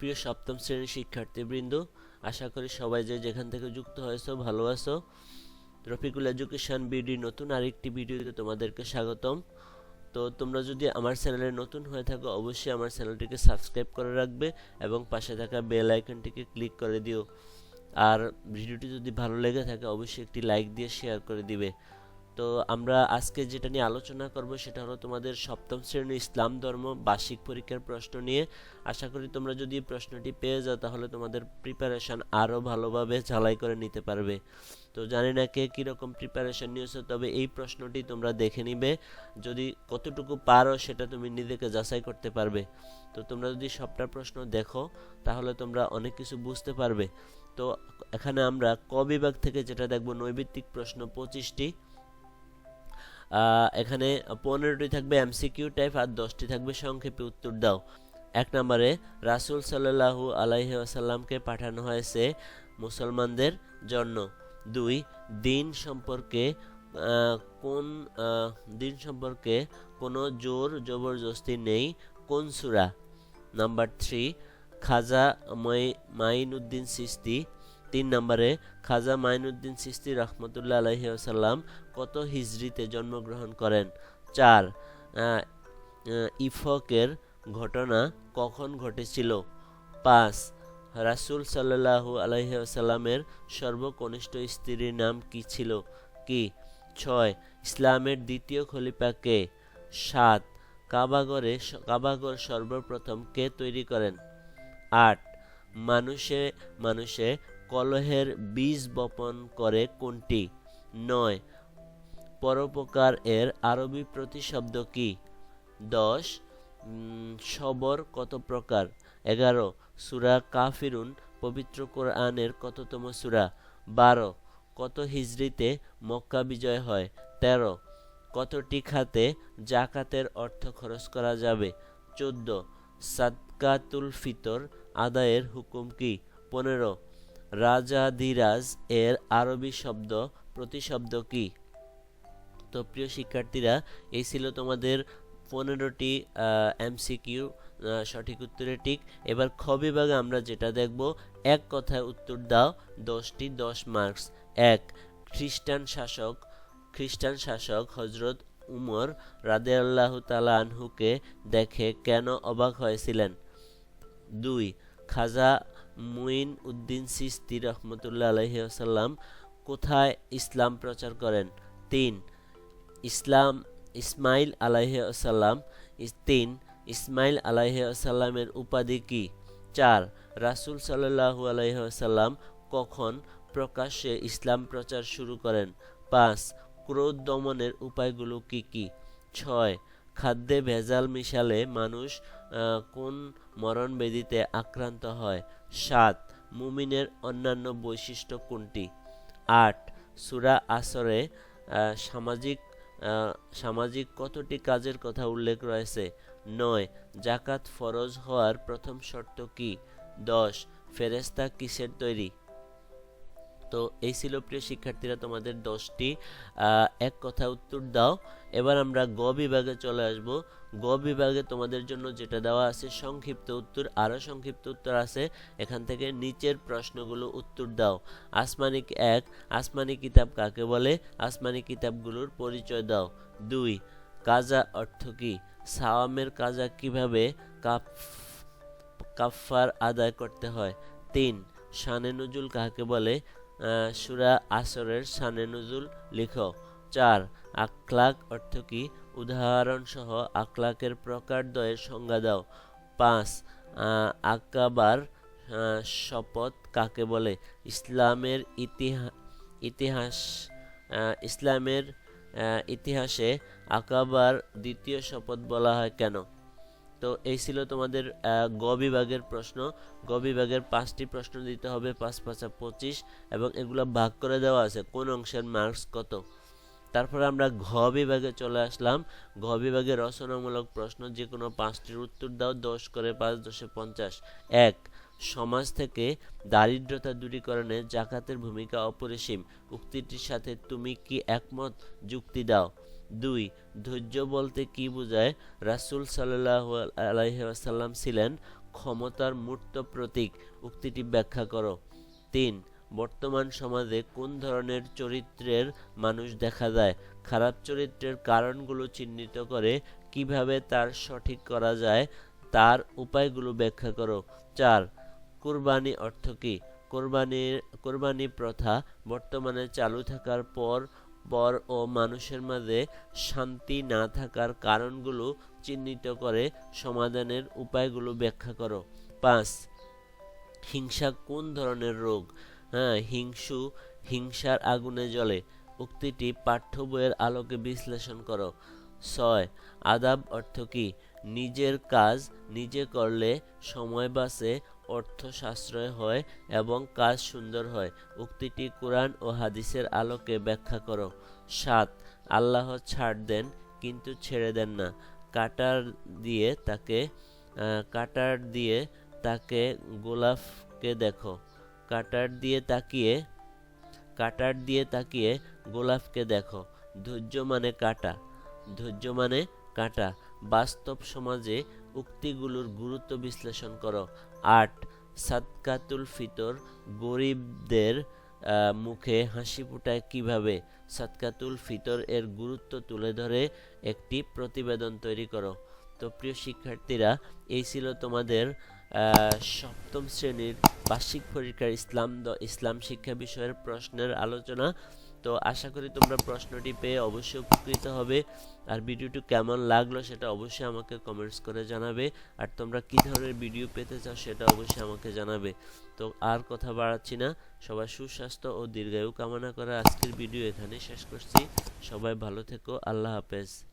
প্রিয় সপ্তম শ্রেণির শিক্ষার্থীবৃন্দ, আশা করি সবাই যে যেখান থেকে যুক্ত হয়েছো, ভালো আছো। রফিকুল এডুকেশন বিডি নতুন আরেকটি ভিডিওতে তোমাদেরকে স্বাগতম। তো তোমরা যদি আমার চ্যানেলে নতুন হয়ে থাকো, অবশ্যই আমার চ্যানেলটিকে সাবস্ক্রাইব করে রাখবে এবং পাশে থাকা বেল আইকনটিকে ক্লিক করে দিও। আর ভিডিওটি যদি ভালো লেগে থাকে, অবশ্যই একটি লাইক দিয়ে শেয়ার করে দিবে। তো আমরা আজকে যেটা নিয়ে আলোচনা করব সেটা হলো তোমাদের সপ্তম শ্রেণির ইসলাম ধর্ম বার্ষিক পরীক্ষার প্রশ্ন নিয়ে। আশা করি তোমরা যদি প্রশ্নটি পেয়ে যাও তাহলে তোমাদের প্রিপারেশন আরও ভালোভাবে ঝালাই করে নিতে পারবে। তো জানি না কে কীরকম প্রিপারেশন নিয়েছো, তবে এই প্রশ্নটি তোমরা দেখে নিবে। যদি কতটুকু পারো সেটা তুমি নিজেকে যাচাই করতে পারবে। তো তোমরা যদি সবটা প্রশ্ন দেখো তাহলে তোমরা অনেক কিছু বুঝতে পারবে। তো এখানে আমরা ক বিভাগ থেকে যেটা দেখব নৈবিত্তিক প্রশ্ন পঁচিশটি। এখানে পনেরোটি থাকবে এমসিকিউ টাইপ আর দশটি থাকবে সংক্ষেপে উত্তর দাও। এক নম্বরে রাসুল সাল্লাহু আলাইহি আসাল্লামকে পাঠানো হয়েছে মুসলমানদের জন্য। দুই, দিন সম্পর্কে কোন দিন সম্পর্কে কোনো জোর জবরদস্তি নেই কোন সুরা? নাম্বার থ্রি, খাজা মাইনুদ্দিন সিস্তি তিন নম্বরে খাজা মাইনুদ্দিন সিস্তি রহমতুল্লাহ আলহি আসাল্লাম কত হিজড়িতে জন্মগ্রহণ করেন? চার ইফকের ঘটনা কখন ঘটেছিল? পাঁচ, রাসুল সাল্লাহু আলহি আসাল্লামের সর্বকনিষ্ঠ স্ত্রীর নাম কি ছিল? কি? ছয়, ইসলামের দ্বিতীয় খলিফা কে? সাত, কাবাগরে কাবাগর সর্বপ্রথম কে তৈরি করেন? আট, মানুষে মানুষে কলহের বীজ বপন করে কোনটি? নয়। পরোপকার এর আরবি প্রতিশব্দ কি? দশ। সবর কত প্রকার? এগারো। সুরা কাফিরুন পবিত্র কোরআনের কততম সুরা? বারো। কত হিজড়িতে মক্কা বিজয় হয়? তেরো। কতটি খাতে জাকাতের অর্থ খরচ করা যাবে? চোদ্দ। সাদকাতুল ফিতর আদায়ের হুকুম কি? পনেরো। রাজা দিরাজ এর আরবি শব্দ প্রতিশব্দ কি? তো প্রিয় শিক্ষার্থীরা, এই ছিল তোমাদের পনেরোটি এমসিকিউ সঠিক উত্তরে টিক এবার খ বিভাগে আমরা যেটা দেখব, এক কথায় উত্তর দাও, দশটি, দশ মার্কস এক, খ্রিস্টান শাসক খ্রিস্টান শাসক হজরত উমর রাদে আল্লাহ তালা আনহুকে দেখে কেন অবাক হয়েছিলেন? দুই, খাজা মুইন উদ্দিন সিস্তি রহমতুল্লাহ আলহি আসাল্লাম কোথায় ইসলাম প্রচার করেন? তিন, ইসলাম ইসমাইল আলাইহি আসাল্লাম তিন, ইসমাইল আলাইহি আসাল্লামের উপাধি কি? চার, রাসুল আলাইহি আসাল্লাম কখন প্রকাশ্যে ইসলাম প্রচার শুরু করেন? পাঁচ, ক্রোধ দমনের উপায়গুলো কি কি? ছয়, খাদ্যে ভেজাল মিশালে মানুষ কোন মরণবেদিতে আক্রান্ত হয়? সাত, মুমিনের অন্যান্য বৈশিষ্ট্য কোনটি? আট, সুরা আসরে সামাজিক সামাজিক কতটি কাজের কথা উল্লেখ রয়েছে? নয় জাকাত ফরজ হওয়ার প্রথম শর্ত কি? দশ ফেরেস্তা কিসের তৈরি? তো এই ছিল প্রিয় শিক্ষার্থীরা, তোমাদের দশটি এক কথা উত্তর দাও। এবার আমরা গ বিভাগে চলে আসব। গ বিভাগে তোমাদের জন্য যেটা দেওয়া আছে সংক্ষিপ্ত উত্তর আরও সংক্ষিপ্ত উত্তর আছে। এখান থেকে নিচের প্রশ্নগুলো উত্তর দাও। আসমানি এক, আসমানি কিতাব কাকে বলে? আসমানি কিতাবগুলোর পরিচয় দাও। দুই, কাজা অর্থ কি? সাওয়ামের কাজা কীভাবে কাফ কাফার আদায় করতে হয়? তিন, শানে নজুল কাকে বলে? সুরা আসরের সানে নজুল লিখো। চার, আখলাক অর্থ কি? উদাহরণ সহ আখলাকের প্রকারদ্বয়ের সংজ্ঞা দাও। পাঁচ আকাবার শপথ কাকে বলে? ইসলামের ইতিহাস ইসলামের ইতিহাসে আকাবার দ্বিতীয় শপথ বলা হয় কেন? তো এই ছিল তোমাদের গ বিভাগের প্রশ্ন। গ বিভাগের পাঁচটি প্রশ্ন দিতে হবে, পাঁচ, পাঁচা পঁচিশ, এবং এগুলো ভাগ করে দেওয়া আছে, কোন অংশের মার্কস কত? তারপরে আমরা ঘ বিভাগে চলে আসলাম। ঘ বিভাগে রচনামূলক প্রশ্ন যে কোনো পাঁচটির উত্তর দাও, দশ করে পাঁচ, দশে পঞ্চাশ। এক, সমাজ থেকে দারিদ্রতা দূরীকরণে জাকাতের ভূমিকা অপরিসীম। উক্তিটির সাথে তুমি কি একমত? যুক্তি দাও। দুই, ধৈর্য বলতে কি বোঝায়? রাসুল সাল্লাহ আলাইসাল্লাম ছিলেন ক্ষমতার মূর্ত প্রতীক। উক্তিটি ব্যাখ্যা করো। তিন, বর্তমান সমাজে কোন ধরনের চরিত্রের মানুষ দেখা যায়? খারাপ চরিত্রের কারণগুলো চিহ্নিত করে কীভাবে তার সঠিক করা যায়? তার উপায়গুলো ব্যাখ্যা করো। চার, কুরবানি অর্থ কী? কোরবানির, কোরবানি প্রথা বর্তমানে চালু থাকার পর পর ও মানুষের মাঝে শান্তি না থাকার কারণগুলো চিহ্নিত করে সমাধানের উপায়গুলো ব্যাখ্যা করো। পাঁচ, হিংসা কোন ধরনের রোগ? হ্যাঁ হিংসু, হিংসার আগুনে জ্বলে। উক্তিটি পাঠ্য বইয়ের আলোকে বিশ্লেষণ করো। ছয়, আদাব অর্থ কি? নিজের কাজ নিজে করলে সময় বাঁচে অর্থ সাশ্রয় হয় এবং কাজ সুন্দর হয়। উক্তিটি কোরআন ও হাদিসের আলোকে ব্যাখ্যা করো। সাত, আল্লাহ ছাড় দেন, কিন্তু ছেড়ে দেন না। কাটার দিয়ে তাকে কাটার দিয়ে তাকে গোলাপকে দেখো। কাটার দিয়ে তাকিয়ে, কাটার দিয়ে তাকিয়ে গোলাপকে দেখো। ধৈর্য মানে কাটা। ধৈর্য মানে কাটা। বাস্তব সমাজে উক্তিগুলোর গুরুত্ব বিশ্লেষণ করো। আট, সাদকাতুল ফিতর গরিবদের মুখে হাসি ফোটায় কীভাবে? সাদকাতুল ফিতর এর গুরুত্ব তুলে ধরে একটি প্রতিবেদন তৈরি করো। তো প্রিয় শিক্ষার্থীরা, এই ছিল তোমাদের সপ্তম শ্রেণির বার্ষিক পরীক্ষার ইসলাম দ, ইসলাম শিক্ষা বিষয়ের প্রশ্নের আলোচনা। তো আশা করি তোমরা প্রশ্নটি পেয়ে অবশ্যই উপকৃত হবে। আর ভিডিওটি কেমন লাগল সেটা অবশ্যই আমাকে কমেন্টস করে জানাবে। আর তোমরা কী ধরনের ভিডিও পেতে চাও সেটা অবশ্যই আমাকে জানাবে। তো আর কথা বাড়াচ্ছি না। সবার সুস্বাস্থ্য ও দীর্ঘায়ু কামনা করে আজকের ভিডিও এখানে শেষ করছি। সবাই ভালো থেকো। আল্লাহ হাফেজ।